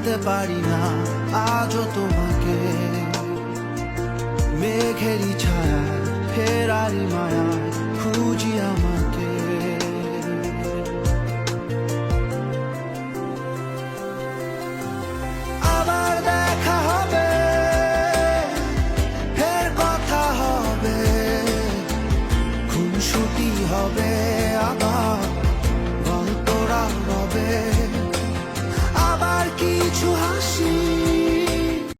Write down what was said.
ভুলতে পারি না, আজও তোমাকে। মেঘেরই ছায়া ফেরারি মায়া খুঁজি আমাকে। আবার দেখা হবে, ফের কথা হবে। খুনসুটি হবে আবার গল্পরা হবে।